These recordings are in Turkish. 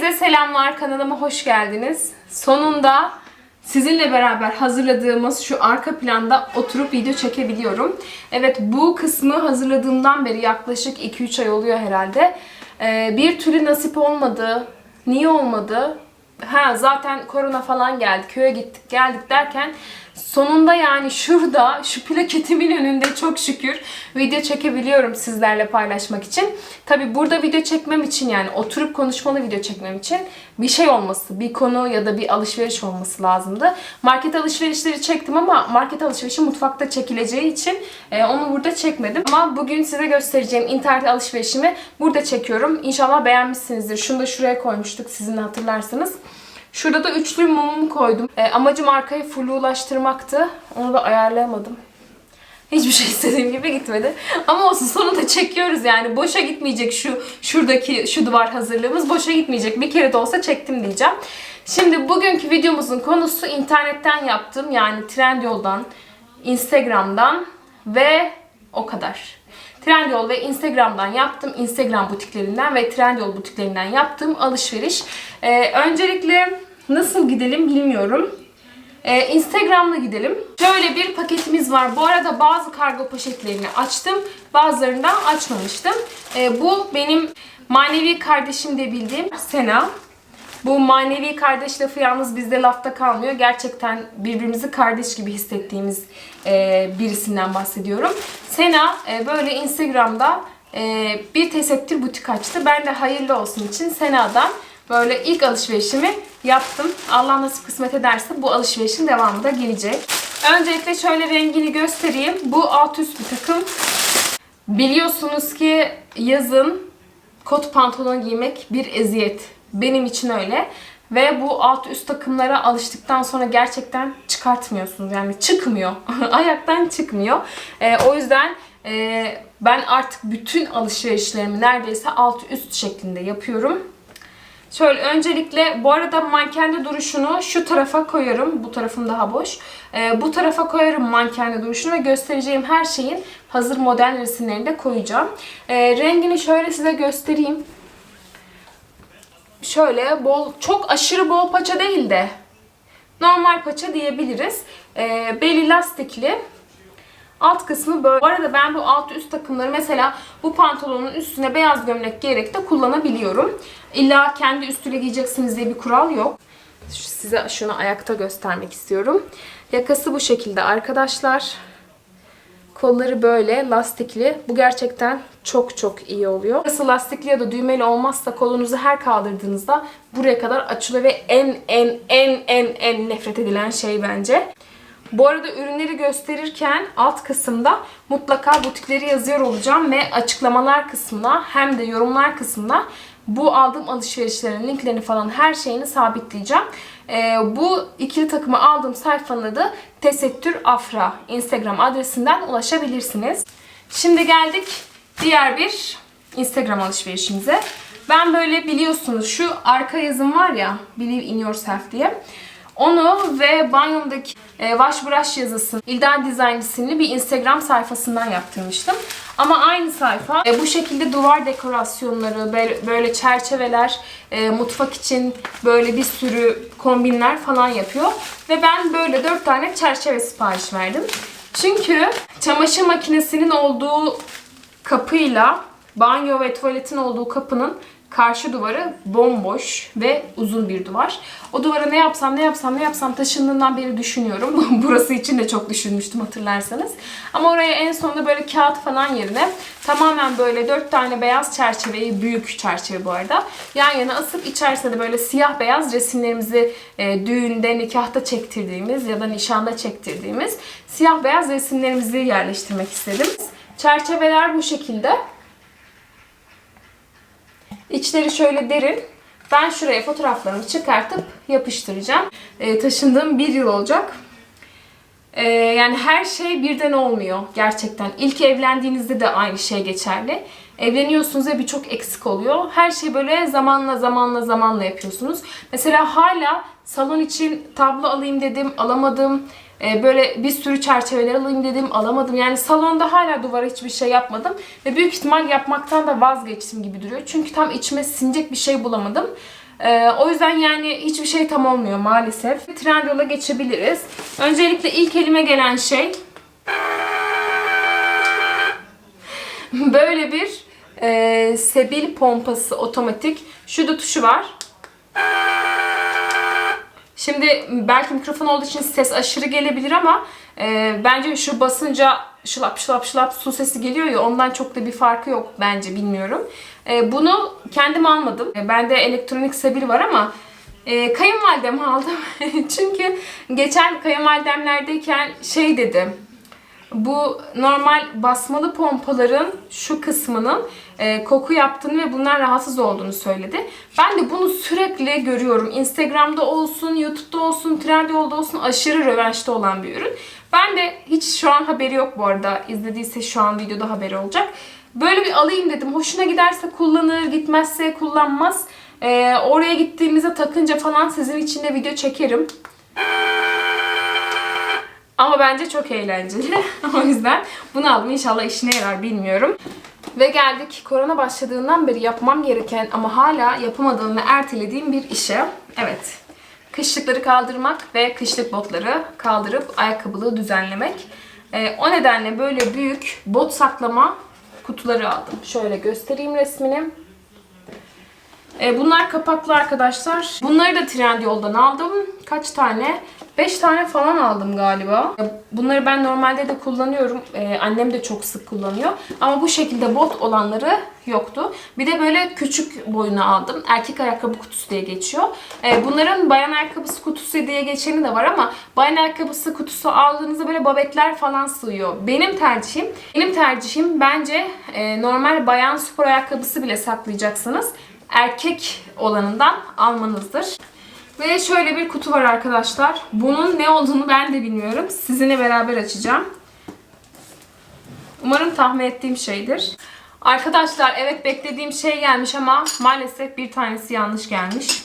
Herkese selamlar kanalıma hoş geldiniz. Sonunda sizinle beraber hazırladığımız şu arka planda oturup video çekebiliyorum. Evet bu kısmı hazırladığımdan beri yaklaşık 2-3 ay oluyor herhalde. Ee, bir türlü nasip olmadı. Niye olmadı? Ha zaten korona falan geldi. Köye gittik geldik derken sonunda yani şurada şu plaketimin önünde çok şükür video çekebiliyorum sizlerle paylaşmak için. Tabi burada video çekmem için yani oturup konuşmalı video çekmem için bir şey olması, bir konu ya da bir alışveriş olması lazımdı. Market alışverişleri çektim ama market alışverişi mutfakta çekileceği için e, onu burada çekmedim. Ama bugün size göstereceğim internet alışverişimi burada çekiyorum. İnşallah beğenmişsinizdir. Şunu da şuraya koymuştuk sizin hatırlarsanız. Şurada da üçlü mumumu koydum. E, amacım arkayı flulaştırmaktı. Onu da ayarlayamadım. Hiçbir şey istediğim gibi gitmedi. Ama olsun sonunda çekiyoruz yani. Boşa gitmeyecek şu şuradaki şu duvar hazırlığımız. Boşa gitmeyecek. Bir kere de olsa çektim diyeceğim. Şimdi bugünkü videomuzun konusu internetten yaptım. Yani Trendyol'dan, Instagram'dan ve o kadar. Trendyol ve Instagram'dan yaptım. Instagram butiklerinden ve Trendyol butiklerinden yaptığım alışveriş. Ee, öncelikle nasıl gidelim bilmiyorum. Ee, Instagram'la gidelim. Şöyle bir paketimiz var. Bu arada bazı kargo poşetlerini açtım. Bazılarını da açmamıştım. Ee, bu benim manevi kardeşim de bildiğim Sena. Bu manevi kardeş lafı yalnız bizde lafta kalmıyor. Gerçekten birbirimizi kardeş gibi hissettiğimiz e, birisinden bahsediyorum. Sena e, böyle Instagram'da e, bir tesettür butik açtı. Ben de hayırlı olsun için Sena'dan böyle ilk alışverişimi yaptım. Allah nasip kısmet ederse bu alışverişin devamı da gelecek. Öncelikle şöyle rengini göstereyim. Bu alt üst bir takım. Biliyorsunuz ki yazın kot pantolon giymek bir eziyet. Benim için öyle. Ve bu alt üst takımlara alıştıktan sonra gerçekten çıkartmıyorsunuz. Yani çıkmıyor. Ayaktan çıkmıyor. Ee, o yüzden e, ben artık bütün alışverişlerimi neredeyse alt üst şeklinde yapıyorum. Şöyle öncelikle bu arada mankende duruşunu şu tarafa koyarım. Bu tarafım daha boş. Ee, bu tarafa koyarım mankende duruşunu ve göstereceğim her şeyin hazır model resimlerini de koyacağım. Ee, rengini şöyle size göstereyim. Şöyle bol, çok aşırı bol paça değil de normal paça diyebiliriz. Ee, beli lastikli. Alt kısmı böyle. Bu arada ben bu alt üst takımları mesela bu pantolonun üstüne beyaz gömlek giyerek de kullanabiliyorum. İlla kendi üstüne giyeceksiniz diye bir kural yok. Size şunu ayakta göstermek istiyorum. Yakası bu şekilde arkadaşlar. Kolları böyle lastikli. Bu gerçekten çok çok iyi oluyor. Yakası lastikli ya da düğmeli olmazsa kolunuzu her kaldırdığınızda buraya kadar açılıyor ve en en en en en nefret edilen şey bence. Bu arada ürünleri gösterirken alt kısımda mutlaka butikleri yazıyor olacağım ve açıklamalar kısmına hem de yorumlar kısmına bu aldığım alışverişlerin linklerini falan her şeyini sabitleyeceğim. Ee, bu ikili takımı aldığım sayfanın adı Tesettür Afra. Instagram adresinden ulaşabilirsiniz. Şimdi geldik diğer bir Instagram alışverişimize. Ben böyle biliyorsunuz şu arka yazım var ya Believe in Yourself diye. Onu ve banyomdaki e, wash brush yazısını İldan Design isimli bir Instagram sayfasından yaptırmıştım. Ama aynı sayfa e, bu şekilde duvar dekorasyonları, böyle, çerçeveler, e, mutfak için böyle bir sürü kombinler falan yapıyor. Ve ben böyle 4 tane çerçeve sipariş verdim. Çünkü çamaşır makinesinin olduğu kapıyla banyo ve tuvaletin olduğu kapının karşı duvarı bomboş ve uzun bir duvar. O duvara ne yapsam ne yapsam ne yapsam taşındığından beri düşünüyorum. Burası için de çok düşünmüştüm hatırlarsanız. Ama oraya en sonunda böyle kağıt falan yerine tamamen böyle dört tane beyaz çerçeveyi, büyük çerçeve bu arada, yan yana asıp içerisinde de böyle siyah beyaz resimlerimizi e, düğünde, nikahta çektirdiğimiz ya da nişanda çektirdiğimiz siyah beyaz resimlerimizi yerleştirmek istedim. Çerçeveler bu şekilde. İçleri şöyle derin. Ben şuraya fotoğraflarımı çıkartıp yapıştıracağım. Ee, taşındığım bir yıl olacak. Ee, yani her şey birden olmuyor gerçekten. İlk evlendiğinizde de aynı şey geçerli. Evleniyorsunuz ve birçok eksik oluyor. Her şey böyle zamanla zamanla zamanla yapıyorsunuz. Mesela hala salon için tablo alayım dedim, alamadım. Ee, böyle bir sürü çerçeveler alayım dedim, alamadım. Yani salonda hala duvara hiçbir şey yapmadım. Ve büyük ihtimal yapmaktan da vazgeçtim gibi duruyor. Çünkü tam içime sinecek bir şey bulamadım. Ee, o yüzden yani hiçbir şey tam olmuyor maalesef. Trendyol'a geçebiliriz. Öncelikle ilk elime gelen şey böyle bir e, sebil pompası otomatik. Şurada tuşu var. Şimdi belki mikrofon olduğu için ses aşırı gelebilir ama e, bence şu basınca şılap şılap şılap su sesi geliyor ya ondan çok da bir farkı yok bence bilmiyorum. E, bunu kendim almadım. E, bende elektronik sebil var ama e, kayınvalidem aldım. Çünkü geçen kayınvalidemlerdeyken şey dedi. Bu normal basmalı pompaların şu kısmının e, koku yaptığını ve bundan rahatsız olduğunu söyledi. Ben de bunu sürekli görüyorum. Instagram'da olsun, YouTube'da olsun, Trendyol'da olsun aşırı rövanşta olan bir ürün. Ben de hiç şu an haberi yok bu arada. İzlediyse şu an videoda haberi olacak. Böyle bir alayım dedim. Hoşuna giderse kullanır, gitmezse kullanmaz. E, oraya gittiğimizde takınca falan sizin için de video çekerim. Ama bence çok eğlenceli. o yüzden bunu aldım. İnşallah işine yarar bilmiyorum. Ve geldik korona başladığından beri yapmam gereken ama hala yapamadığım ve ertelediğim bir işe. Evet. Kışlıkları kaldırmak ve kışlık botları kaldırıp ayakkabılığı düzenlemek. Ee, o nedenle böyle büyük bot saklama kutuları aldım. Şöyle göstereyim resmini. E, bunlar kapaklı arkadaşlar. Bunları da Trendyol'dan aldım. Kaç tane? 5 tane falan aldım galiba. Bunları ben normalde de kullanıyorum. E, annem de çok sık kullanıyor. Ama bu şekilde bot olanları yoktu. Bir de böyle küçük boyunu aldım. Erkek ayakkabı kutusu diye geçiyor. E, bunların bayan ayakkabısı kutusu diye geçeni de var ama bayan ayakkabısı kutusu aldığınızda böyle babetler falan sığıyor. Benim tercihim, benim tercihim bence e, normal bayan spor ayakkabısı bile saklayacaksınız erkek olanından almanızdır. Ve şöyle bir kutu var arkadaşlar. Bunun ne olduğunu ben de bilmiyorum. Sizinle beraber açacağım. Umarım tahmin ettiğim şeydir. Arkadaşlar evet beklediğim şey gelmiş ama maalesef bir tanesi yanlış gelmiş.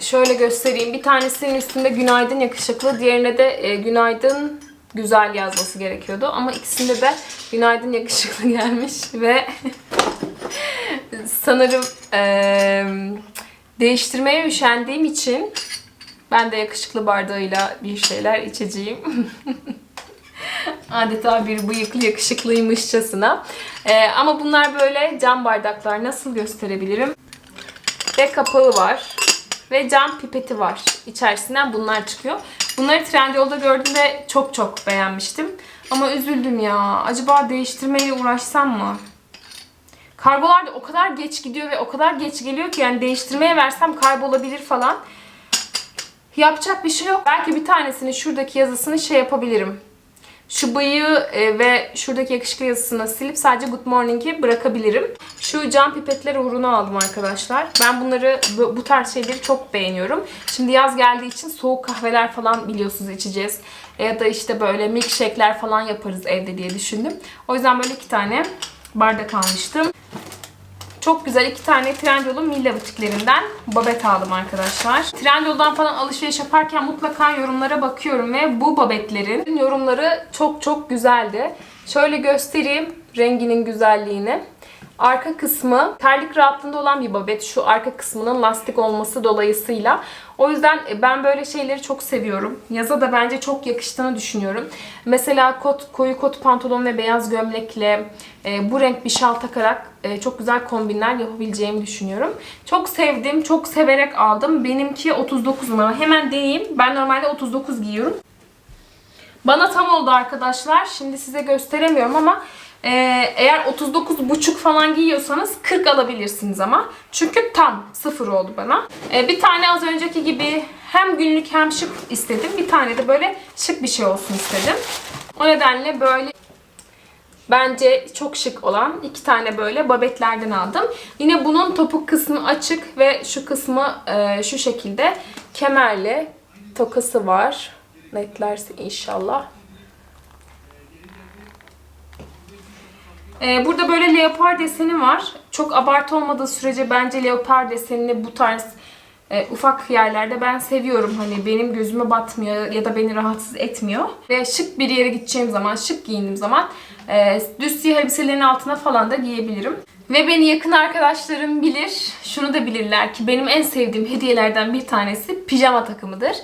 Şöyle göstereyim. Bir tanesinin üstünde günaydın yakışıklı, diğerine de e, günaydın güzel yazması gerekiyordu. Ama ikisinde de günaydın yakışıklı gelmiş ve sanırım eee, değiştirmeye üşendiğim için ben de yakışıklı bardağıyla bir şeyler içeceğim. Adeta bir bıyıklı yakışıklıymışçasına. Eee, ama bunlar böyle cam bardaklar. Nasıl gösterebilirim? Ve kapağı var. Ve cam pipeti var. İçerisinden bunlar çıkıyor. Bunları Trendyol'da gördüğümde çok çok beğenmiştim. Ama üzüldüm ya. Acaba değiştirmeyle uğraşsam mı? Kargolar da o kadar geç gidiyor ve o kadar geç geliyor ki yani değiştirmeye versem kaybolabilir falan. Yapacak bir şey yok. Belki bir tanesini şuradaki yazısını şey yapabilirim. Şu bıyığı e, ve şuradaki yakışıklı yazısını silip sadece Good Morning'i bırakabilirim. Şu cam pipetler uğruna aldım arkadaşlar. Ben bunları bu, tarz şeyleri çok beğeniyorum. Şimdi yaz geldiği için soğuk kahveler falan biliyorsunuz içeceğiz. E, Ya da işte böyle milkshake'ler falan yaparız evde diye düşündüm. O yüzden böyle iki tane bardak almıştım. Çok güzel iki tane Trendyol'un Milla butiklerinden babet aldım arkadaşlar. Trendyol'dan falan alışveriş yaparken mutlaka yorumlara bakıyorum ve bu babetlerin yorumları çok çok güzeldi. Şöyle göstereyim renginin güzelliğini. Arka kısmı terlik rahatlığında olan bir babet. Şu arka kısmının lastik olması dolayısıyla. O yüzden e, ben böyle şeyleri çok seviyorum. Yaza da bence çok yakıştığını düşünüyorum. Mesela kot, koyu kot pantolon ve beyaz gömlekle e, bu renk bir şal takarak e, çok güzel kombinler yapabileceğimi düşünüyorum. Çok sevdim, çok severek aldım. Benimki 39 numara. Hemen deneyeyim. Ben normalde 39 giyiyorum. Bana tam oldu arkadaşlar. Şimdi size gösteremiyorum ama e, eğer 39,5 falan giyiyorsanız 40 alabilirsiniz ama. Çünkü tam sıfır oldu bana. E, bir tane az önceki gibi hem günlük hem şık istedim. Bir tane de böyle şık bir şey olsun istedim. O nedenle böyle Bence çok şık olan iki tane böyle babetlerden aldım. Yine bunun topuk kısmı açık ve şu kısmı e, şu şekilde kemerli tokası var. Netlerse inşallah. Ee, burada böyle leopar deseni var. Çok abartı olmadığı sürece bence leopar desenini bu tarz e, ufak yerlerde ben seviyorum. Hani benim gözüme batmıyor ya da beni rahatsız etmiyor. Ve şık bir yere gideceğim zaman, şık giyindiğim zaman e, düz siyah elbiselerin altına falan da giyebilirim. Ve beni yakın arkadaşlarım bilir, şunu da bilirler ki benim en sevdiğim hediyelerden bir tanesi pijama takımıdır.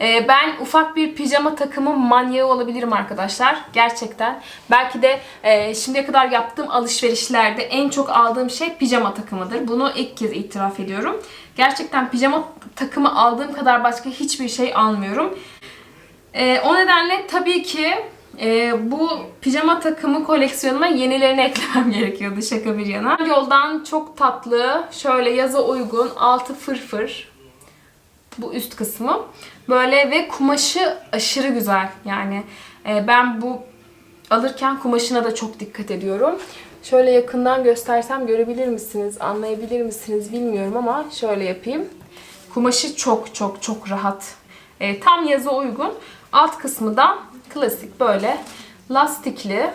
Ee, ben ufak bir pijama takımı manyağı olabilirim arkadaşlar. Gerçekten. Belki de e, şimdiye kadar yaptığım alışverişlerde en çok aldığım şey pijama takımıdır. Bunu ilk kez itiraf ediyorum. Gerçekten pijama takımı aldığım kadar başka hiçbir şey almıyorum. Ee, o nedenle tabii ki e, bu pijama takımı koleksiyonuma yenilerini eklemem gerekiyordu şaka bir yana. Yoldan çok tatlı, şöyle yaza uygun, altı fırfır bu üst kısmı. Böyle ve kumaşı aşırı güzel. Yani e, ben bu alırken kumaşına da çok dikkat ediyorum. Şöyle yakından göstersem görebilir misiniz, anlayabilir misiniz bilmiyorum ama şöyle yapayım. Kumaşı çok çok çok rahat. E, tam yaza uygun. Alt kısmı da klasik böyle lastikli.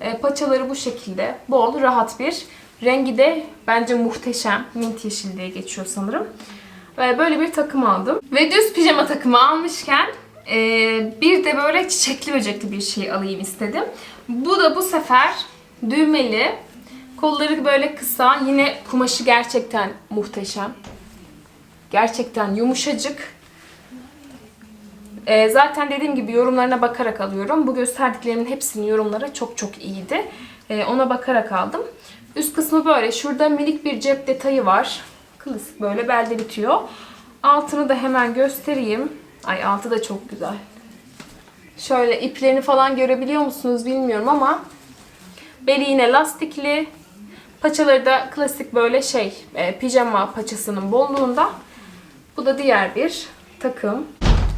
E, paçaları bu şekilde. Bol, rahat bir. Rengi de bence muhteşem. Mint yeşil diye geçiyor sanırım. Ve böyle bir takım aldım. Ve düz pijama takımı almışken e, bir de böyle çiçekli böcekli bir şey alayım istedim. Bu da bu sefer düğmeli. Kolları böyle kısa. Yine kumaşı gerçekten muhteşem. Gerçekten yumuşacık. E, zaten dediğim gibi yorumlarına bakarak alıyorum. Bu gösterdiklerimin hepsinin yorumları çok çok iyiydi. E, ona bakarak aldım. Üst kısmı böyle. Şurada minik bir cep detayı var. Klasik böyle belde bitiyor. Altını da hemen göstereyim. Ay altı da çok güzel. Şöyle iplerini falan görebiliyor musunuz bilmiyorum ama beli yine lastikli. Paçaları da klasik böyle şey e, pijama paçasının bolluğunda. Bu da diğer bir takım.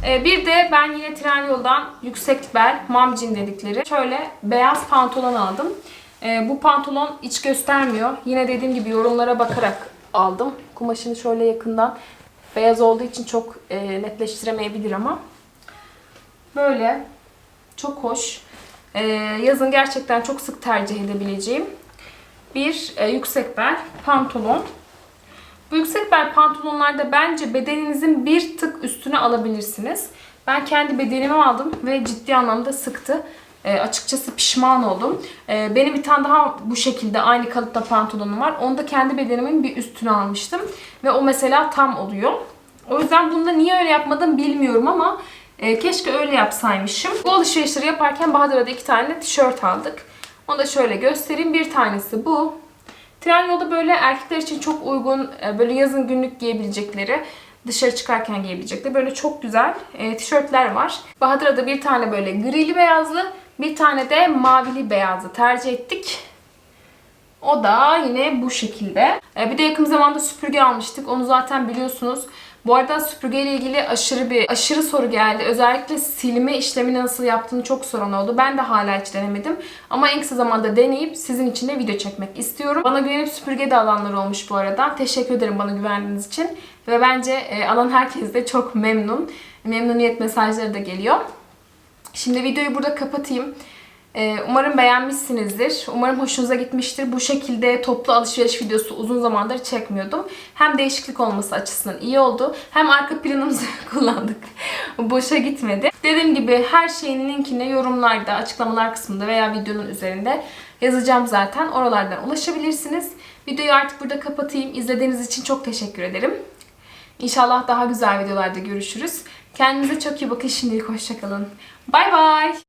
E, bir de ben yine Trendyol'dan yüksek bel mamcin dedikleri şöyle beyaz pantolon aldım. E, bu pantolon iç göstermiyor. Yine dediğim gibi yorumlara bakarak aldım. Kumaşını şöyle yakından beyaz olduğu için çok e, netleştiremeyebilir ama böyle çok hoş. E, yazın gerçekten çok sık tercih edebileceğim bir e, yüksek bel pantolon. Bu yüksek bel pantolonlarda bence bedeninizin bir tık üstüne alabilirsiniz. Ben kendi bedenimi aldım ve ciddi anlamda sıktı. E, açıkçası pişman oldum. E, benim bir tane daha bu şekilde aynı kalıpta pantolonum var. Onu da kendi bedenimin bir üstüne almıştım. Ve o mesela tam oluyor. O yüzden bunda niye öyle yapmadım bilmiyorum ama e, keşke öyle yapsaymışım. Bu alışverişleri yaparken Bahadır'a da iki tane tişört aldık. Onu da şöyle göstereyim. Bir tanesi bu. Trendyol'da böyle erkekler için çok uygun, e, böyle yazın günlük giyebilecekleri, dışarı çıkarken giyebilecekleri böyle çok güzel e, tişörtler var. Bahadır'a da bir tane böyle grili beyazlı, bir tane de mavili beyazlı tercih ettik. O da yine bu şekilde. E, bir de yakın zamanda süpürge almıştık. Onu zaten biliyorsunuz. Bu arada süpürge ile ilgili aşırı bir aşırı soru geldi. Özellikle silme işlemini nasıl yaptığını çok soran oldu. Ben de hala hiç denemedim. Ama en kısa zamanda deneyip sizin için de video çekmek istiyorum. Bana güvenip süpürge de alanlar olmuş bu arada. Teşekkür ederim bana güvendiğiniz için. Ve bence e, alan herkes de çok memnun. Memnuniyet mesajları da geliyor. Şimdi videoyu burada kapatayım. Ee, Umarım beğenmişsinizdir. Umarım hoşunuza gitmiştir. Bu şekilde toplu alışveriş videosu uzun zamandır çekmiyordum. Hem değişiklik olması açısından iyi oldu. Hem arka planımızı kullandık. Boşa gitmedi. Dediğim gibi her şeyin linkini yorumlarda, açıklamalar kısmında veya videonun üzerinde yazacağım zaten. Oralardan ulaşabilirsiniz. Videoyu artık burada kapatayım. İzlediğiniz için çok teşekkür ederim. İnşallah daha güzel videolarda görüşürüz. Kendinize çok iyi bakın. Şimdilik hoşçakalın. Bay bay.